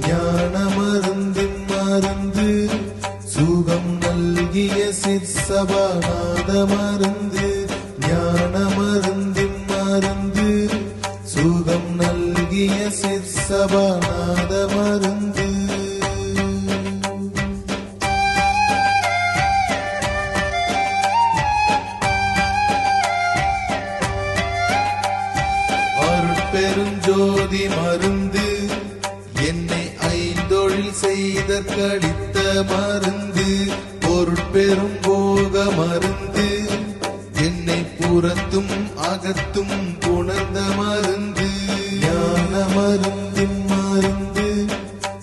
ஞான மருந்தின் மருந்து சுகம் நல்கிய சிற்சபாநாத மருந்து ஞான மருந்தின் மருந்து சுகம் நல்கிய சிற்சபாநாத மருந்து. பெருஞ்சோதி மருந்து என்னை ஐந்தொழில் செய்த கடித்த மருந்து பொருட்பெரும் போக மருந்து. என்னை புறத்தும் அகத்தும் புணர்ந்த மருந்து. ஞான மருந்தின் மருந்து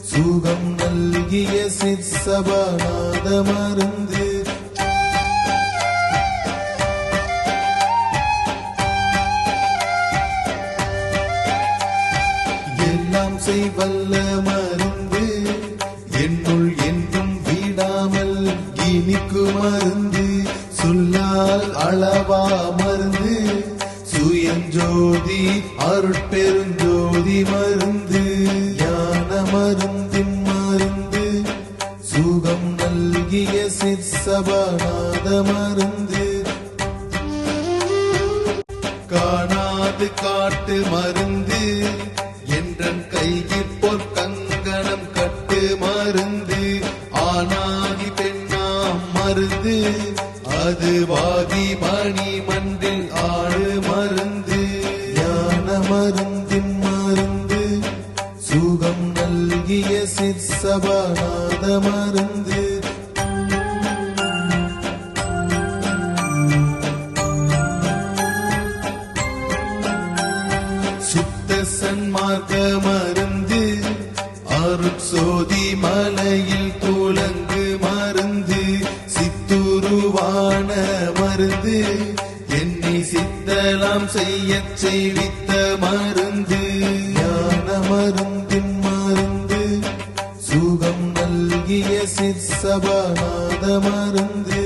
சுகம் நல்கிய சிற்சபாநாத மருந்து. செய்வல்ல மருந்து என்னுள் என்றும் வீடாமல் இனிக்கு மருந்து. சொல்லால் அளவா மருந்து சுயஞ்சோதி அருட்பெருஞ்சோதி மருந்து. ஞான மருந்தின் மருந்து சுகம் நல்கிய சிற்சபாநாத மருந்து. காணாது காட்டு மருந்து ஆணாகி பெண்ணாம் மருந்து. அது வாகி மணி மண்டில் ஆடு மருந்து. ஞான மருந்தின் மருந்து. சுகம் நல்கிய சிற்சபாநாத மருந்து. சுத்த சன்மார்க்க மருந்து அருட்சோதி மலையில் துலங்கு மருந்து சித்துருவான மருந்து. என்னை சித்தலாம் செய்ய செய்வித்த மருந்து. ஞான மருந்தின் மருந்து சுகம் நல்கிய சிற்சபாநாத மருந்து.